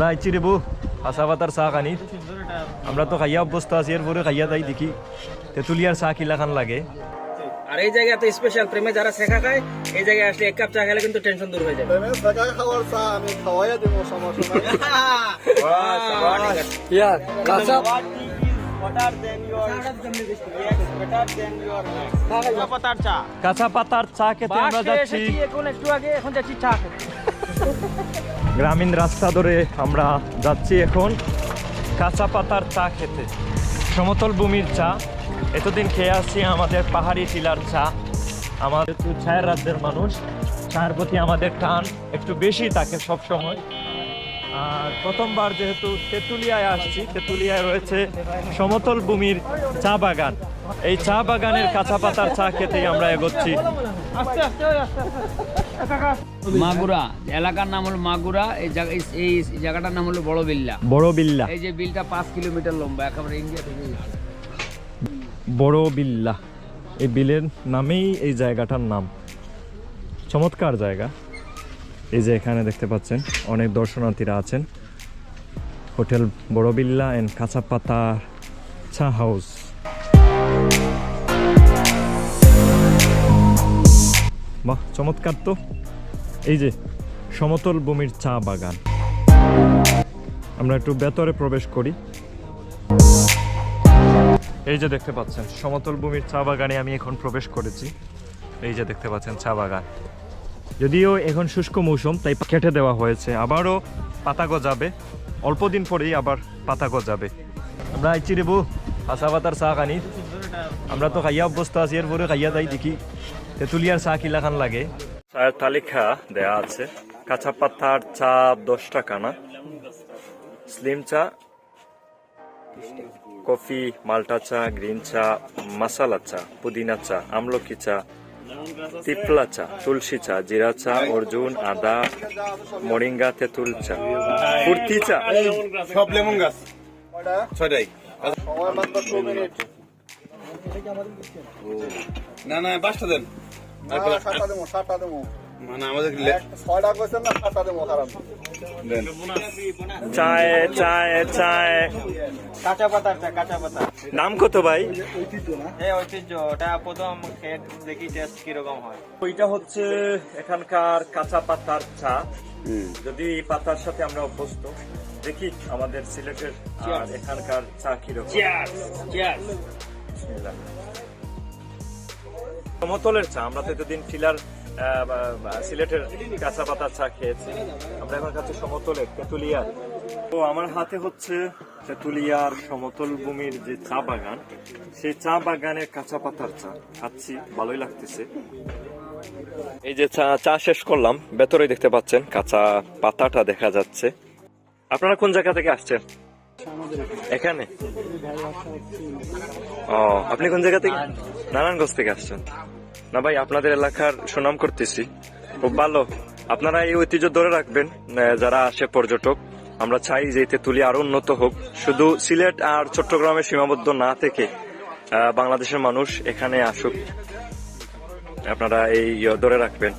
আমরা আইছি রেবু হাসা পাতার চা খানি আমরা তো খাইয়া অভ্যস্ত আছি এরপরে খাইয়া তাই দেখি তেঁতুলিয়ার চাহ কিলা খান লাগে আর এই জায়গা তো স্পেশাল প্রেমে যারা শেখা খায় এই জায়গায় আসলে এক কাপ চা খেলে কিন্তু টেনশন দূর হয়ে যাবে প্রেমে দেখা খাওয়ার চা আমি খাওয়াইয়া দেবো সমস্যা নাই ইয়া কাঁচা কাঁচা পাতার চা খেতে আমরা যাচ্ছি এখন একটু আগে এখন যাচ্ছি চা খেতে গ্রামীণ রাস্তা ধরে আমরা যাচ্ছি এখন কাঁচা পাতার চা খেতে। সমতল ভূমির চা। এতদিন খেয়ে আসছি আমাদের পাহাড়ি টিলার চা। আমাদের তো ছায়ের রাজ্যের মানুষ, চায়ের প্রতি আমাদের টান একটু বেশি থাকে সবসময়। আর প্রথমবার যেহেতু তেঁতুলিয়ায় আসছি, তেঁতুলিয়ায় রয়েছে সমতল ভূমির চা বাগান। এই চা বাগানের কাঁচা পাতার চা খেতেই আমরা এগোচ্ছি। মাগুরা এলাকার নাম হলো মাগুরা এই জায়গা এই- জায়গাটার নাম হলো বড় বিল্লা বড় বিল্লা এই যে বিলটা পাঁচ কিলোমিটার লম্বা একেবারে ইন্ডিয়া থেকে বড় বিল্লা এই বিলের নামেই এই জায়গাটার নাম। চমৎকার জায়গা। এই যে এখানে দেখতে পাচ্ছেন অনেক দর্শনার্থীরা আছেন। হোটেল বড় বিল্লা অ্যান্ড কাঁচা পাতা চা হাউস। বাহ, চমৎকার তো। এই যে, সমতল ভূমির চা বাগান। আমরা একটু ভেতরে প্রবেশ করি। এই যে দেখতে পাচ্ছেন, সমতল ভূমির চা বাগানে আমি এখন প্রবেশ করেছি। এই যে দেখতে পাচ্ছেন, চা বাগান। যদিও এখন শুষ্ক মৌসুম, তাই কেটে দেওয়া হয়েছে। আবারও পাতা গজাবে। অল্প দিন পরেই আবার পাতা গজাবে। আমরা আইছি রেবু হাসা পাতার চা খানি। আমরা তো খাইয়া অভ্যস্ত আছি, এরপরে খাইয়া তাই দেখি। তেঁতুলিয়ার চা কিলা খান লাগে। চায়ের তালিকা দেয়া আছে। কাঁচা পাতার চা দশ টাকা না স্লিম চা কফি মাল্টা চা গ্রিন চা মাসালা চা পুদিনা চা আমলকি চা তিপলা চা তুলসী চা জিরা চা অর্জুন আদা মরিঙ্গা তেঁতুল চা ফুর্তি চা। সব লেমন গাছ। ছয়টাই। সময় মাত্র টু মিনিট। না না পাঁচটা দেন। না সাতটা দেবো সাতটা দেবো। মানে আমাদের ছয়টা কইছেন না সাতটা দেবো খারাপ চায় চায় চায়। কাঁচা পাতার চা কাঁচা পাতা নাম কত ভাই? ঐতিহ্য ওটা প্রথম খেয়ে দেখি টেস্ট কীরকম হয়। ওইটা হচ্ছে এখানকার কাঁচা পাতার চা। যদি এই পাতার সাথে আমরা অভ্যস্ত দেখি আমাদের সিলেটের আর এখানকার চা কীরকম। সমতলের চা, আমরা তো এতদিন বা সিলেটের কাঁচা পাতার চা খেয়েছি। আমরা এখন খাচ্ছি সমতলের, তেঁতুলিয়ার। তো আমার হাতে হচ্ছে তেঁতুলিয়ার সমতল ভূমির যে চা বাগান, সেই চা বাগানের কাঁচা পাতার চা। খাচ্ছি, ভালোই লাগতেছে। এই যে চা চা শেষ করলাম ভেতরে দেখতে পাচ্ছেন কাঁচা পাতাটা দেখা যাচ্ছে। আপনারা কোন জায়গা থেকে আসছেন? এখানে? ও, আপনি কোন জায়গা থেকে? নারায়ণগঞ্জ থেকে আসছেন। না ভাই, আপনাদের এলাকার সুনাম করতেছি। খুব ভালো। আপনারা এই ঐতিহ্য ধরে রাখবেন যারা আসে পর্যটক। আমরা চাই যে তেঁতুলিয়া আরও উন্নত হোক। শুধু সিলেট আর চট্টগ্রামে সীমাবদ্ধ না থেকে বাংলাদেশের মানুষ এখানে আসুক। আপনারা এই, ধরে রাখবেন।